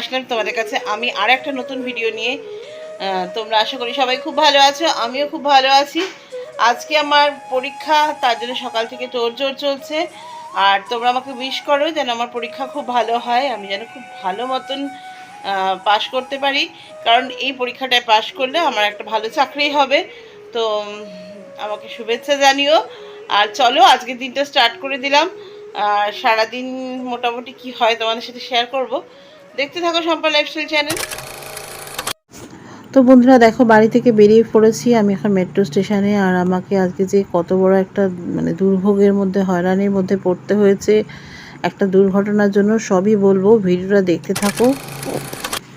আসলাম তোমাদের কাছে। আমি আর একটা নতুন ভিডিও নিয়ে। তোমরা আশা করি সবাই খুব ভালো আছো, আমিও খুব ভালো আছি। আজকে আমার পরীক্ষা, তার জন্য সকাল থেকে তোর জোর চলছে। আর তোমরা আমাকে উইশ করো যেন আমার পরীক্ষা খুব ভালো হয়, আমি যেন খুব ভালো মতন পাশ করতে পারি। কারণ এই পরীক্ষাটায় পাশ করলে আমার একটা ভালো চাকরি হবে। তো আমাকে শুভেচ্ছা জানিও। আর চলো আজকে দিনটা স্টার্ট করে দিলাম। সারাদিন মোটামুটি কি হয় তোমাদের সাথে শেয়ার করব। দেখতে থাকো সম্পা লাইফস্টাইল চ্যানেল তো বন্ধুরা, দেখো, বাড়ি থেকে বেরিয়ে পড়েছি আমি এখন মেট্রো স্টেশনে আর আমাকে আজকে যে কত বড় একটা মানে দুর্ভোগের মধ্যে, হয়রানির মধ্যে পড়তে হয়েছে একটা দুর্ঘটনার জন্য, সবই বলব। ভিডিওটা দেখতে থাকো।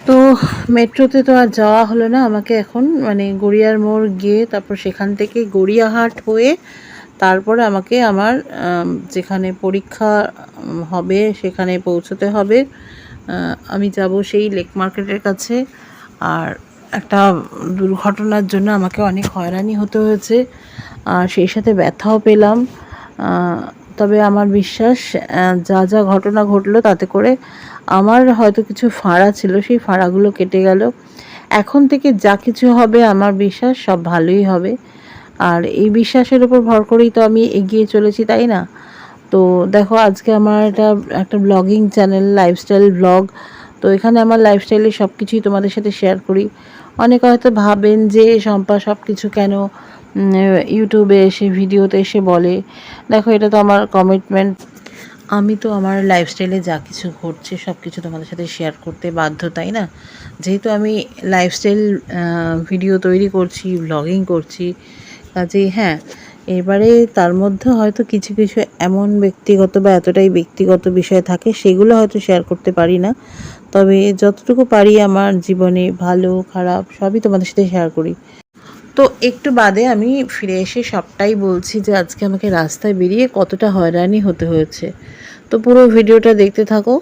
তো মেট্রোতে তো আর যাওয়া হলো না আমাকে এখন। মানে গড়িয়ার মোড় গিয়ে, তারপর সেখান থেকে গড়িয়াহাট হয়ে তারপরে আমাকে আমার যেখানে পরীক্ষা হবে সেখানে পৌঁছতে হবে। আমি যাব সেই লেক মার্কেটের কাছে। আর একটা দুর্ঘটনার জন্য আমাকে অনেক হয়রানি হতে হয়েছে। আর সেই সাথে ব্যথাও পেলাম। তবে আমার বিশ্বাস যা যা ঘটনা ঘটলো তাতে করে আমার হয়তো কিছু ফাঁড়া ছিল, সেই ফাঁড়াগুলো কেটে গেল। এখন থেকে যা কিছু হবে, আমার বিশ্বাস, সব ভালোই হবে। আর এই বিশ্বাসের উপর ভর করেই তো আমি এগিয়ে চলেছি, তাই না? তো দেখো, আজকে আমার এটা একটা ব্লগিং চ্যানেল লাইফস্টাইল ব্লগ তো এখানে আমার লাইফস্টাইলের সব কিছুই তোমাদের সাথে শেয়ার করি। অনেকে হয়তো ভাবেন যে শম্পা সব কিছু কেন ইউটিউবে এসে ভিডিওতে এসে বলে। দেখো, এটা তো আমার কমিটমেন্ট আমি তো আমার লাইফস্টাইলে যা কিছু ঘটছে সব কিছু তোমাদের সাথে শেয়ার করতে বাধ্য, তাই না? যেহেতু আমি লাইফস্টাইল ভিডিও তৈরি করছি ব্লগিং করছি কাজেই হ্যাঁ এবারে তার মধ্যে হয়তো কিছু কিছু এমন ব্যক্তিগত বা এতটাই ব্যক্তিগত বিষয় থাকে সেগুলো হয়তো শেয়ার করতে পারি না। তবে যতটুকু পারি আমার জীবনে ভালো, খারাপ সবই তোমাদের সাথে শেয়ার করি। তো একটু বাদে আমি ফিরে এসে সবটাই বলছি যে আজকে আমাকে রাস্তায় বেরিয়ে কতটা হয়রানি হতে হয়েছে। তো পুরো ভিডিওটা দেখতে থাকো।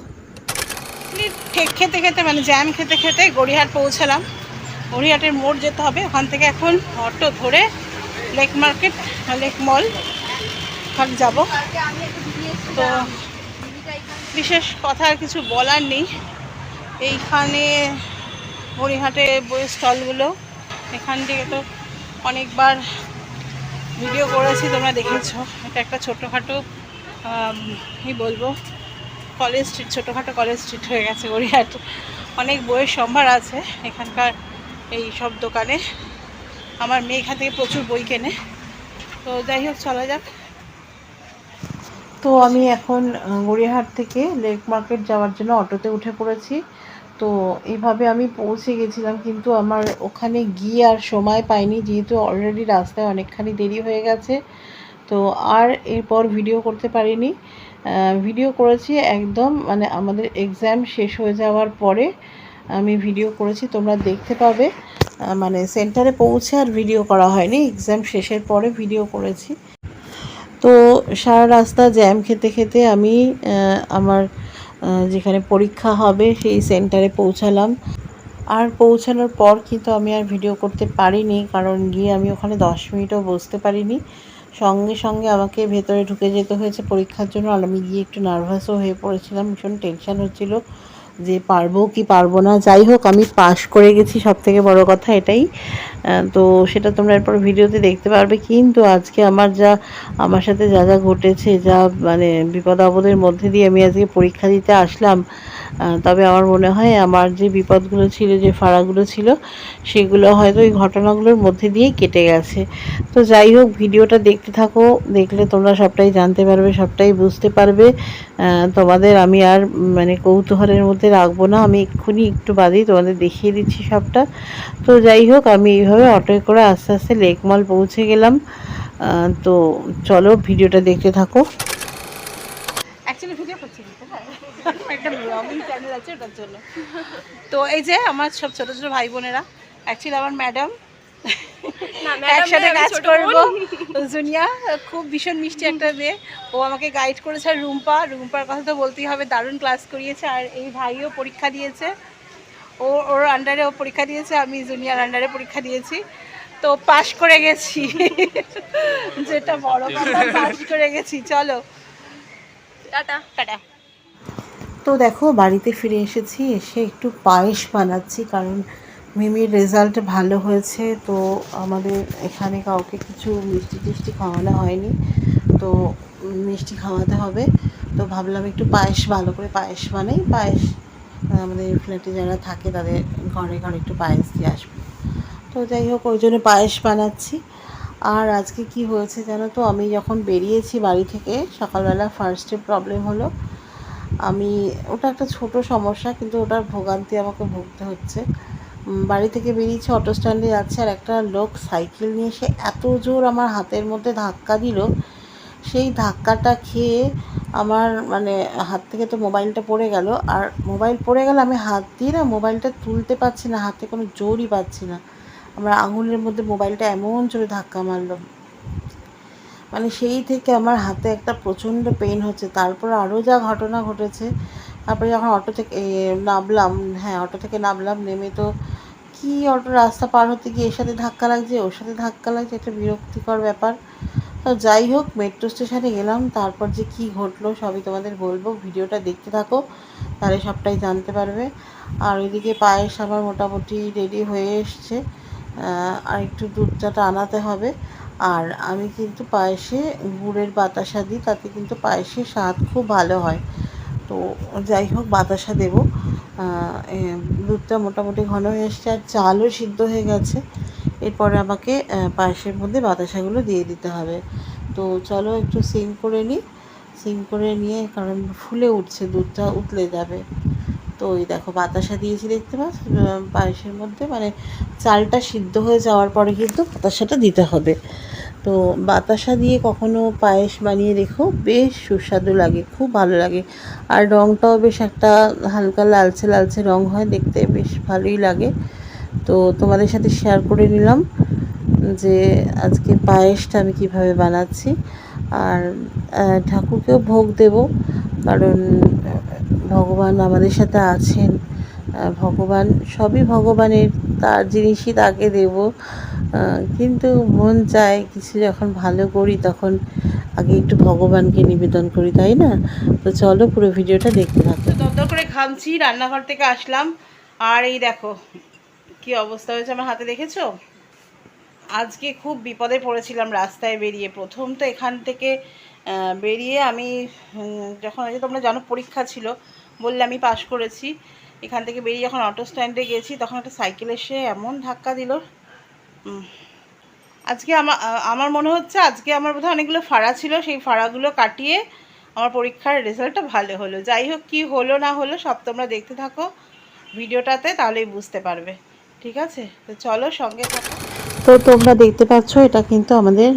খেতে খেতে মানে জ্যাম খেতে খেতে গড়িয়াহাট পৌঁছালাম। গড়িয়াহাটের মোড় যেতে হবে। ওখান থেকে এখন অটো ধরে লেক মার্কেট, লেক মল ওখানে যাব। তো বিশেষ কথা আর কিছু বলার নেই। এইখানে গড়িয়াহাটে বই স্টলগুলো, এখান থেকে তো অনেকবার ভিডিও করেছি, তোমরা দেখেছ। এটা একটা ছোটোখাটো কি বলব, কলেজ স্ট্রিট, ছোটোখাটো কলেজ স্ট্রিট হয়ে গেছে গড়িয়াহাট অনেক বইয়ের সম্ভার আছে এখানকার এই সব দোকানে আমার মেয়ে এখান থেকে প্রচুর বই কেনে। তো যাই হোক, চলা যাক। তো আমি এখন গড়িয়াহাট থেকে লেক মার্কেট যাওয়ার জন্য অটোতে উঠে পড়েছি। তো এইভাবে আমি পৌঁছে গেছিলাম, কিন্তু আমার ওখানে গিয়ে আর সময় পাইনি, যেহেতু অলরেডি রাস্তায় অনেকখানি দেরি হয়ে গেছে। তো আর এরপর ভিডিও করতে পারিনি। ভিডিও করেছি একদম মানে আমাদের এক্সাম শেষ হয়ে যাওয়ার পরে আমি ভিডিও করেছি, তোমরা দেখতে পাবে। মানে সেন্টারে পৌঁছে আর ভিডিও করা হয়নি। এক্সাম শেষের পরে ভিডিও করেছি। তো সারা রাস্তা জ্যাম খেতে খেতে আমি আমার যেখানে পরীক্ষা হবে সেই সেন্টারে পৌঁছালাম। আর পৌঁছানোর পর কিন্তু আমি আর ভিডিও করতে পারিনি, কারণ গিয়ে আমি ওখানে দশ মিনিটও বসতে পারিনি। সঙ্গে সঙ্গে আমাকে ভেতরে ঢুকে যেতে হয়েছে পরীক্ষার জন্য, আর আমি গিয়ে একটু নার্ভাসও হয়ে পড়েছিলাম, ভীষণ টেনশন হচ্ছিল। যে পারব কি পারব না, যাই হোক, আমি পাশ করে গেছি সব থেকে বড় কথা এটাই। তো সেটা তোমরা এরপর ভিডিওতে দেখতে পারবে, কিন্তু আজকে আমার যা, আমার সাথে যা যা ঘটেছে, যা মানে বিপদ আপদের মধ্যে দিয়ে আমি আজকে পরীক্ষা দিতে আসলাম তবে আমার মনে হয় আমার যে বিপদগুলো ছিল, যে ফাড়াগুলো ছিল, সেগুলো হয়তো ওই ঘটনাগুলোর মধ্যে দিয়েই কেটে গেছে। তো যাই হোক, ভিডিওটা দেখতে থাকো, দেখলে তোমরা সবটাই জানতে পারবে, সবটাই বুঝতে পারবে। তোমাদের আমি আর মানে কৌতূহলের মধ্যে রাখব না, আমি এক্ষুনি একটু বাদেই তোমাদের দেখিয়ে দিচ্ছি সবটা। তো যাই হোক, আমি এইভাবে অটোয় করে আস্তে আস্তে লেকমল পৌঁছে গেলাম। তো চলো ভিডিওটা দেখতে থাকো। ভিডিও। একটা জন্য। তো এই যে আমার সব ছোটো ছোটো ভাই বোনেরা অ্যাকচুয়ালি আমার ম্যাডাম একসাথে কাজ করব। জুনিয়া খুব ভীষণ মিষ্টি একটা মেয়ে। ও আমাকে গাইড করেছে আর রুম্পা। রুম্পার কথা তো বলতেই হবে দারুণ ক্লাস করিয়েছে আর এই ভাইও পরীক্ষা দিয়েছে। ও ওর আন্ডারে ও পরীক্ষা দিয়েছে আমি জুনিয়ার আন্ডারে পরীক্ষা দিয়েছি। তো পাশ করে গেছি। যেটা বড় কথা পাশ করে গেছি। চলো। টাটা। টাটা। তো দেখো বাড়িতে ফিরে এসেছি এসে একটু পায়েস বানাচ্ছি কারণ মিমির রেজাল্ট ভালো হয়েছে, তো আমাদের এখানে কাউকে কিছু মিষ্টি টিষ্টি খাওয়ানো হয়নি, তো মিষ্টি খাওয়াতে হবে। তো ভাবলাম একটু পায়েস, ভালো করে পায়েস বানাই। পায়েস, আমাদের ফ্ল্যাটে যারা থাকে তাদের ঘরে ঘরে একটু পায়েস দিয়ে আসবে। তো যাই হোক, ওই জন্য পায়েস বানাচ্ছি। আর আজকে কি হয়েছে জানো তো, আমি যখন বেরিয়েছি বাড়ি থেকে, সকালবেলা ফার্স্টে প্রবলেম হলো। আমি, ওটা একটা ছোট সমস্যা, কিন্তু ওটার ভোগান্তি আমাকে ভুগতে হচ্ছে। বাড়ি থেকে বেরিয়েছি অটো স্ট্যান্ডে যাচ্ছে, আর একটা লোক সাইকেল নিয়ে এসে এত জোর আমার হাতের মধ্যে ধাক্কা দিল। সেই ধাক্কাটা খেয়ে আমার মানে হাত থেকে তো মোবাইলটা পড়ে গেল। আর মোবাইল পড়ে গেলে আমি হাত দিয়ে না মোবাইলটা তুলতে পারছি না, হাতে কোনো জোরই পাচ্ছি না। আমার আঙুলের মধ্যে মোবাইলটা এমন জোরে ধাক্কা মারলো। মানে সেই থেকে আমার হাতে একটা প্রচণ্ড পেন হচ্ছে। তারপর আরও যা ঘটনা ঘটেছে তারপরে যখন অটো থেকে নামলাম হ্যাঁ অটো থেকে নামলাম, নেমে তো কি অটো রাস্তা পার হতে গিয়ে এর সাথে ধাক্কা লাগছে, ওর সাথে ধাক্কা লাগছে, একটা বিরক্তিকর ব্যাপার। তো যাই হোক, মেট্রো স্টেশনে গেলাম, তারপর যে কি ঘটলো সবই তোমাদের বলব, ভিডিওটা দেখতে থাকো, তাহলে সবটাই জানতে পারবে। আর ওইদিকে পায়েস আমার মোটামুটি রেডি হয়ে এসছে আর একটু দুধটা আনাতে হবে। আর আমি কিন্তু পায়েসে গুড়ের বাতাসা দিই, তাতে কিন্তু পায়েসের স্বাদ খুব ভালো হয়। তো যাই হোক বাতাসা দেবো। দুধটা মোটামুটি ঘন হয়ে এসছে আর চালও সিদ্ধ হয়ে গেছে। এরপরে আমাকে পায়েসের মধ্যে বাতাসাগুলো দিয়ে দিতে হবে। তো চলো একটু সিম করে নিই সিম করে নিয়ে, কারণ ফুলে উঠছে, দুধটা উতলে যাবে। তো ওই দেখো, বাতাসা দিয়েছি দেখতে পাচ্ছ? পায়েসের মধ্যে। মানে চালটা সিদ্ধ হয়ে যাওয়ার পরে কিন্তু বাতাসাটা দিতে হবে। তো বাতাসা দিয়ে কখনো পায়েস বানিয়ে রেখো বেশ সুস্বাদু লাগে, খুব ভালো লাগে। আর রঙটাও বেশ একটা হালকা লালচে লালচে রঙ হয়, দেখতে বেশ ভালোই লাগে। তো তোমাদের সাথে শেয়ার করে নিলাম যে আজকে পায়েসটা আমি কীভাবে বানাচ্ছি। আর ঠাকুরকেও ভোগ দেব, কারণ ভগবান আমাদের সাথে আছেন। ভগবান, সবই ভগবানের, তার জিনিসই তাকে দেব। কিন্তু মন চায় কিছু যখন ভালো করি তখন আগে একটু ভগবানকে নিবেদন করি, তাই না? তো চলো পুরো ভিডিওটা দেখতে থাকো। দরদর করে ঘামছি, রান্নাঘর থেকে আসলাম। আর এই দেখো, কি অবস্থা হয়েছে আমার হাতে দেখেছ? আজকে খুব বিপদে পড়েছিলাম রাস্তায় বেরিয়ে। প্রথম তো এখান থেকে বেরিয়ে আমি যখন তোমরা জানো পরীক্ষা ছিল, বললে আমি পাশ করেছি। এখান থেকে বেরিয়ে যখন অটো স্ট্যান্ডে গেছি, তখন একটা সাইকেল এসে এমন ধাক্কা দিল। আজকে আমার আমার মনে হচ্ছে আজকে আমার বোধহয় অনেকগুলো ফাড়া ছিল, সেই ফাড়াগুলো কাটিয়ে আমার পরীক্ষার রেজাল্টটা ভালো হলো। যাই হোক, কী হলো না হলো সব তোমরা দেখতে থাকো ভিডিওটাতে, তাহলেই বুঝতে পারবে। ঠিক আছে? তো চলো সঙ্গে থাকো। তো তোমরা দেখতে পাচ্ছ, এটা কিন্তু আমাদের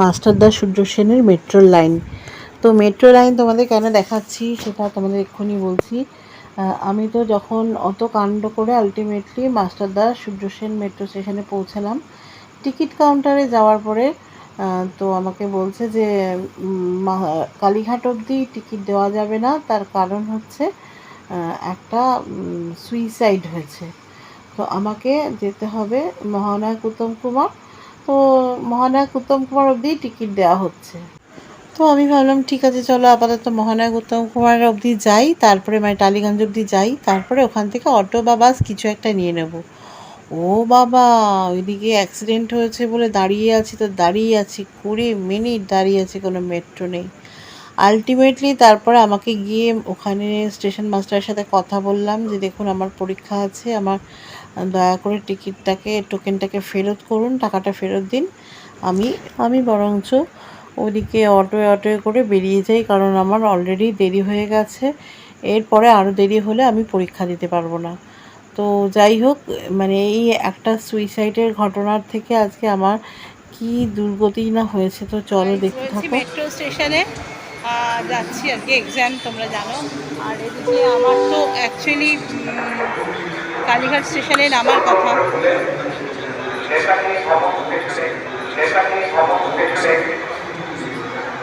মাস্টারদা সূর্য সেনের মেট্রো লাইন। তো মেট্রো লাইন তোমাদের কেন দেখাচ্ছি, সেটা তোমাদের এক্ষুনি বলছি। আমি তো যখন অত কাণ্ড করে আলটিমেটলি মাস্টারদা সূর্য সেন মেট্রো স্টেশনে পৌঁছালাম। টিকিট কাউন্টারে যাওয়ার পরে তো আমাকে বলছে যে কালীঘাট অবধি টিকিট দেওয়া যাবে না। তার কারণ হচ্ছে একটা সুইসাইড হয়েছে। তো আমাকে যেতে হবে মহানায়ক উত্তম কুমার। তো মহানায়ক উত্তম কুমার অবধি টিকিট দেওয়া হচ্ছে। তো আমি ভাবলাম, ঠিক আছে, চলো আপাতত মহানায়ক উত্তম কুমার অবধি যাই, তারপরে মানে টালিগঞ্জ অবধি যাই, তারপরে ওখান থেকে অটো বা বাস কিছু একটা নিয়ে নেব। ও বাবা, ওইদিকে অ্যাক্সিডেন্ট হয়েছে বলে দাঁড়িয়ে আছি তো দাঁড়িয়ে আছি, কুড়ি মিনিট দাঁড়িয়ে আছি, কোনো মেট্রো নেই। আলটিমেটলি তারপরে আমাকে গিয়ে ওখানে স্টেশন মাস্টারের সাথে কথা বললাম যে, দেখুন, আমার পরীক্ষা আছে, আমার দয়া করে টিকিটটাকে টোকেনটাকে ফেরত করুন, টাকাটা ফেরত দিন। আমি আমি বরঞ্চ ওদিকে অটোয় অটোয় করে বেরিয়ে যাই কারণ আমার অলরেডি দেরি হয়ে গেছে। এরপরে আরও দেরি হলে আমি পরীক্ষা দিতে পারব না। তো যাই হোক মানে এই একটা সুইসাইডের ঘটনার থেকে আজকে আমার কি দুর্গতি না হয়েছে তো চলো দেখতে থাকো। মেট্রো স্টেশনে যাচ্ছি আর কি এক্সাম তোমরা জানো। আর এদিকে আমার তো অ্যাকচুয়ালি কালীঘাট স্টেশনে নামার কথা। নেতাজি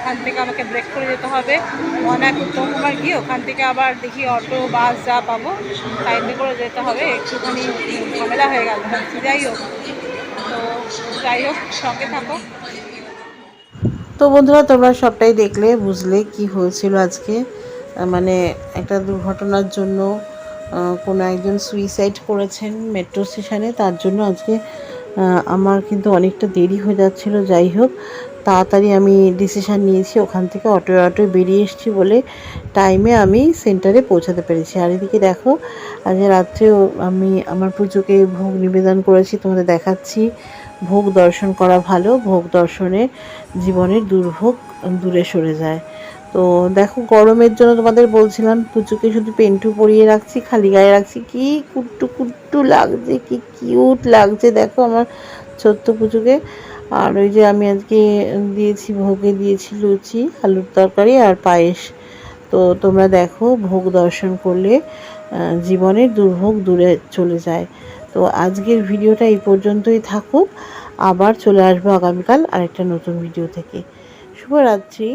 এখান থেকে আমাকে ব্রেক করে যেতে হবে। ময়নাক উত্তম কুমার গিয়ে ওখান থেকে আবার দেখি অটো বাস যা পাবো টাইমে করে যেতে হবে। একটুখানি ঝামেলা হয়ে গেল। যাই হোক। তো যাই হোক, সঙ্গে থাকো। তো বন্ধুরা, তোমরা সবটাই দেখলে, বুঝলে কি হয়েছিল আজকে। মানে একটা দুর্ঘটনার জন্য কোনো একজন সুইসাইড করেছেন মেট্রো স্টেশনে তার জন্য আজকে আমার কিন্তু অনেকটা দেরি হয়ে যাচ্ছিল। যাই হোক তাড়াতাড়ি আমি ডিসিশান নিয়েছি, ওখান থেকে অটো অটো বেরিয়ে এসেছি বলে টাইমে আমি সেন্টারে পৌঁছাতে পেরেছি। আর এদিকে দেখো, আজ রাত্রেও আমি আমার পুজোকে ভোগ নিবেদন করেছি, তোমাদের দেখাচ্ছি। ভোগ দর্শন করা ভালো, ভোগ দর্শনে জীবনের দুর্ভোগ দূরে সরে যায়। তো দেখো, গরমের জন্য তোমাদের বলছিলাম পুচুকে শুধু পেন্টু পরিয়ে রাখছি, খালি গায়ে রাখছি। কি কুট্টু কুট্টু লাগছে, কি কিউট লাগছে। দেখো আমার ছোট্ট পুচুকে আর ওই যে আমি আজকে দিয়েছি, ভোগে দিয়েছি লুচি, আলুর তরকারি আর পায়েস। তো তোমরা দেখো, ভোগ দর্শন করলে জীবনের দুর্ভোগ দূরে চলে যায়। তো আজকের ভিডিওটা এই পর্যন্তই থাকুক। আবার চলে আসব আগামীকাল আরেকটা নতুন ভিডিও থেকে। শুভরাত্রি।